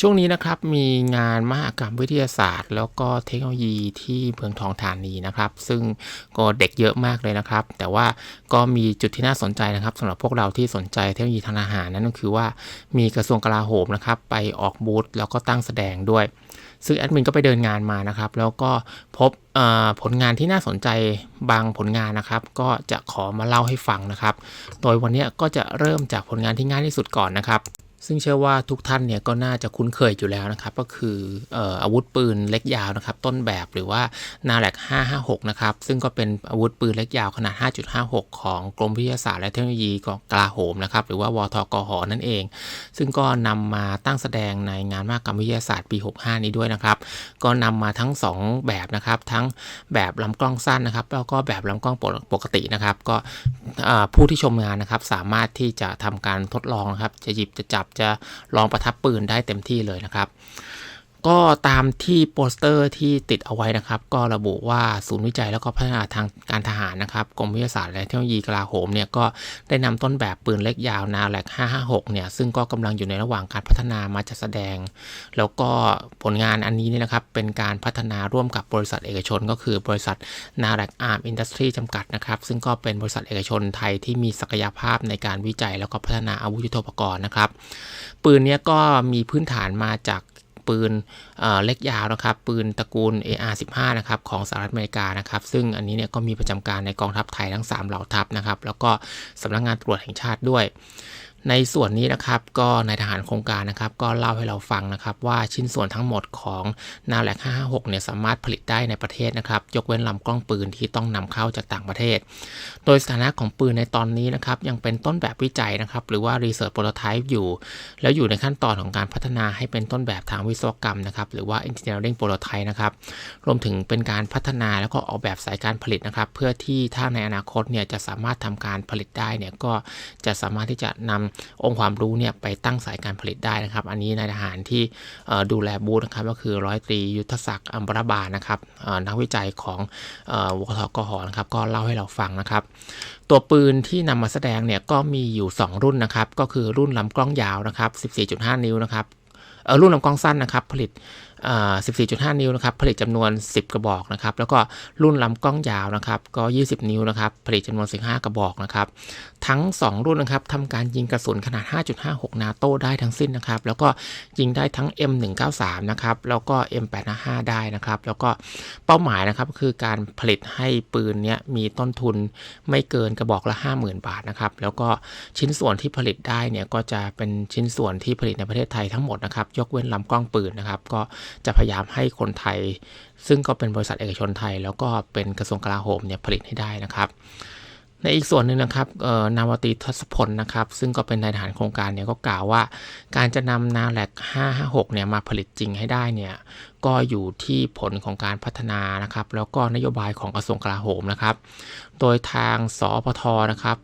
ช่วงนี้นะครับมีงานมหกรรมวิทยาศาสตร์ แล้วก็เทคโนโลยีที่เมืองทองธานีนะครับ ซึ่งก็เด็กเยอะมากเลยนะครับ แต่ว่าก็มีจุดที่น่าสนใจนะครับสำหรับพวกเราที่สนใจเทคโนโลยีทางอาหารนั่นก็คือว่ามีกระทรวงกลาโหมนะครับ ไปออกบูธแล้วก็ตั้งแสดงด้วย ซึ่งแอดมินก็ไปเดินงานมานะครับ แล้วก็พบผลงานที่น่าสนใจบางผลงานนะครับ ก็จะขอมาเล่าให้ฟังนะครับ โดยวันนี้ก็จะเริ่มจากผลงานที่ง่ายที่สุดก่อนนะครับ ซึ่งเชื่อว่าทุกท่านเนี่ยก็น่าจะคุ้นเคยอยู่แล้วนะครับ ก็คืออาวุธปืนเล็กยาวนะครับ ต้นแบบหรือว่านาแลก556 นะครับ ซึ่งก็เป็นอาวุธปืนเล็กยาวขนาด 5.56 ของกรมวิทยาศาสตร์และเทคโนโลยีกลาโหมนะครับ หรือว่าวทกหนั่นเอง ซึ่งก็นำมาตั้งแสดงในงานมหกรรมวิทยาศาสตร์ปี 65 นี้ด้วยนะครับ ก็นำมาทั้ง 2 แบบนะครับ ทั้งแบบลำกล้องสั้นนะครับ แล้วก็แบบลำกล้องปกตินะครับ ก็ผู้ที่ชมงานนะครับ สามารถที่จะทำการทดลองนะครับ จะหยิบจะจับจะลองประทับปืนได้เต็มที่เลยนะครับ ก็ตามที่โปสเตอร์ที่ติดเอาไว้นะครับ ก็ระบุว่าศูนย์วิจัยแล้วก็พัฒนาทางการทหารนะครับกรมวิทยาศาสตร์และเทคโนโลยีกลาโหมเนี่ยก็ได้นำต้นแบบปืนเล็กยาวนาแลก556 เนี่ย ซึ่งก็กำลังอยู่ในระหว่างการพัฒนามาจัดแสดง แล้วก็ผลงานอันนี้เนี่ยนะครับ เป็นการพัฒนาร่วมกับบริษัทเอกชน ก็คือบริษัทนาแลกอาร์มอินดัสทรีจำกัดนะครับ ซึ่งก็เป็นบริษัทเอกชนไทยที่มีศักยภาพในการวิจัย แล้วก็พัฒนาอาวุธยุทโธปกรณ์นะครับ ปืนเนี้ยก็มีพื้นฐานมาจาก ปืนเเล็กยาวนะครับ ปืนตระกูล AR-15 นะครับของสหรัฐอเมริกานะครับ ซึ่งอันนี้เนี่ยก็มีประจำการในกองทัพไทยทั้ง 3 เหล่าทัพนะครับ แล้วก็สำนักงานตรวจแห่งชาติด้วย ในส่วนนี้นะครับก็นายทหารโครงการนะครับ ก็เล่าให้เราฟังนะครับว่าชิ้นส่วนทั้งหมดของนาแลก556เนี่ยสามารถผลิตได้ในประเทศนะครับ ยกเว้นลำกล้องปืนที่ต้องนำเข้าจากต่างประเทศ โดยสถานะของปืนในตอนนี้นะครับยังเป็นต้นแบบวิจัยนะครับ หรือว่า Research Prototype อยู่ แล้วอยู่ในขั้นตอนของการพัฒนาให้เป็นต้นแบบทางวิศวกรรมนะครับ หรือว่า Engineering Prototype นะครับ รวมถึงเป็นการพัฒนาแล้วก็ออกแบบสายการผลิตนะครับ เพื่อที่ถ้าในอนาคตเนี่ยจะสามารถทำการผลิตได้เนี่ยก็จะสามารถที่จะนำองค์ความรู้เนี่ยไปตั้งสายการผลิตได้นะครับ อันนี้นายทหารที่ดูแลบูธนะครับก็คือร้อยตรียุทธศักดิ์อัมบรบานะครับนักวิจัยของเอ่อวทกหนะครับก็เล่าให้เราฟังนะครับ ตัวปืนที่นำมาแสดงเนี่ยก็มีอยู่ 2 รุ่นนะครับ ก็คือรุ่นลำกล้องยาวนะครับ 14.5 นิ้วนะครับเออรุ่นลำกล้องสั้นนะครับผลิต 14.5 นิ้วนะครับผลิตจำนวน 10 กระบอกนะครับแล้วก็รุ่นลำกล้องยาวนะครับก็ 20 นิ้วนะครับผลิตจำนวน 15 กระบอกนะครับทั้ง 2 รุ่นนะครับทำการยิงกระสุนขนาด 5.56 นาโต้ได้ทั้งสิ้นนะครับแล้วก็ยิงได้ทั้ง M193 นะครับแล้วก็ M855 ได้นะครับแล้วก็เป้าหมายนะครับคือการผลิตให้ปืนเนี้ยมีต้นทุนไม่เกินกระบอกละ 50,000 บาทนะครับแล้วก็ชิ้นส่วนที่ผลิตได้เนี่ยก็จะเป็นชิ้นส่วนที่ผลิตในประเทศไทยทั้งหมดนะครับยกเว้นลำกล้องปืนนะครับก็จะพยายามให้คนไทย ซึ่งก็เป็นบริษัทเอกชนไทย แล้วก็เป็นกระทรวงกลาโหมเนี่ยผลิตให้ได้นะครับในอีกส่วนหนึ่งนะครับนาวตีทศพลนะครับ ซึ่งก็เป็นนายทหารโครงการเนี่ยก็กล่าวว่า การจะนำนาแลก556เนี่ยมาผลิตจริงให้ได้เนี่ย ก็อยู่ที่ผลของการพัฒนานะครับ แล้วก็นโยบายของกระทรวงกลาโหมนะครับ โดยทางสอพทนะครับ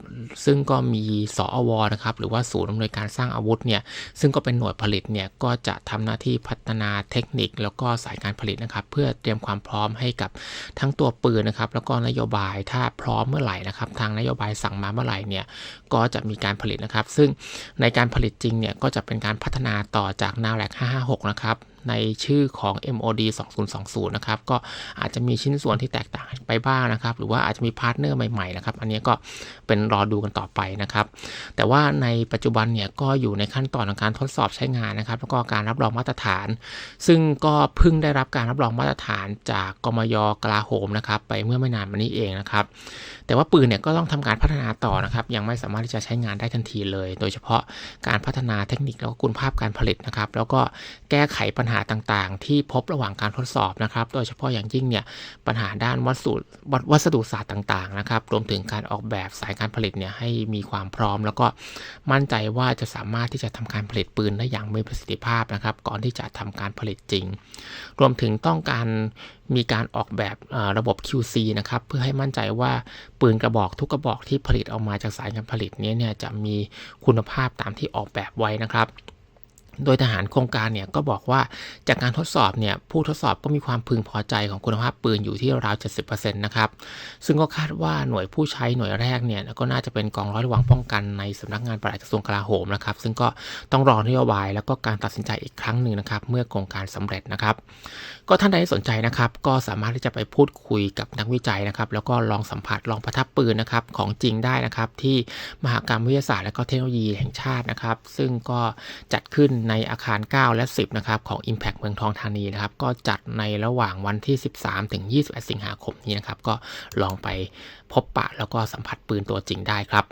ซึ่งก็มีสอวนะครับหรือว่าศูนย์อำนวยการสร้างอาวุธเนี่ยซึ่งก็เป็นหน่วยผลิตเนี่ยก็จะทำหน้าที่พัฒนาเทคนิค แล้วก็สายการผลิตนะครับ เพื่อเตรียมความพร้อมให้กับทั้งตัวปืนนะครับ แล้วก็นโยบายถ้าพร้อมเมื่อไหร่นะครับ ทางนโยบายสั่งมาเมื่อไหร่เนี่ยก็จะมีการผลิตนะครับ ซึ่งในการผลิตจริงเนี่ยก็จะเป็นการพัฒนาต่อจากนาแลก556 นะครับ ในชื่อของ MOD 2020นะครับก็อาจจะมีชิ้นส่วนที่แตกต่างไปบ้างนะครับ หรือว่าอาจจะมีพาร์ทเนอร์ใหม่ๆนะครับ อันนี้ก็เป็นรอดูกันต่อไปนะครับ แต่ว่าในปัจจุบันเนี่ยก็อยู่ในขั้นตอนของการทดสอบใช้งานนะครับ แล้วก็การรับรองมาตรฐาน ซึ่งก็เพิ่งได้รับการรับรองมาตรฐานจากกมยกลาโหมนะครับ ไปเมื่อไม่นานมานี้เองนะครับ แต่ว่าปืนเนี่ยก็ต้องทำการพัฒนาต่อนะครับ ยังไม่สามารถที่จะใช้งานได้ทันทีเลย โดยเฉพาะการพัฒนาเทคนิคแล้วก็คุณภาพการผลิตนะครับ แล้วก็แก้ไขปัญหาหาต่างๆ ที่พบระหว่างการทดสอบนะครับ โดยเฉพาะอย่างยิ่งเนี่ยปัญหาด้านวัสดุวัสดุศาสตร์ต่างๆนะครับ รวมถึงการออกแบบสายการผลิตเนี่ยให้มีความพร้อม แล้วก็มั่นใจว่าจะสามารถที่จะทำการผลิตปืนได้อย่างมีประสิทธิภาพนะครับ ก่อนที่จะทำการผลิตจริง รวมถึงต้องการมีการออกแบบระบบ QC นะครับ เพื่อให้มั่นใจว่าปืนกระบอกทุกกระบอกที่ผลิตออกมาจากสายการผลิตนี้เนี่ยจะมีคุณภาพตามที่ออกแบบไว้นะครับ โดยทหารโครงการเนี่ยก็บอกว่าจากการทดสอบเนี่ยผู้ทดสอบก็มีความพึงพอใจของคุณภาพปืนอยู่ที่ราว 70%นะครับ ซึ่งก็คาดว่าหน่วยผู้ใช้หน่วยแรกเนี่ยก็น่าจะเป็นกองร้อยระวังป้องกันในสำนักงานปลัดกระทรวงกลาโหมนะครับ ซึ่งก็ต้องรอนโยบายแล้วก็การตัดสินใจอีกครั้งหนึ่งนะครับ เมื่อโครงการสำเร็จนะครับ ก็ท่านใดที่สนใจนะครับ ก็สามารถที่จะไปพูดคุยกับนักวิจัยนะครับ แล้วก็ลองสัมผัสลองประทับปืนนะครับของจริงได้นะครับที่มหากรรมวิทยาศาสตร์และก็เทคโนโลยีแห่งชาตินะครับ ซึ่งก็จัดขึ้นในอาคาร 9 และ 10 นะครับของ Impact เมืองทองธานีนะครับ ก็จัดในระหว่างวันที่ 13 ถึง 21 สิงหาคมนี้นะครับ ก็ลองไปพบปะแล้วก็สัมผัสปืนตัวจริงได้ครับ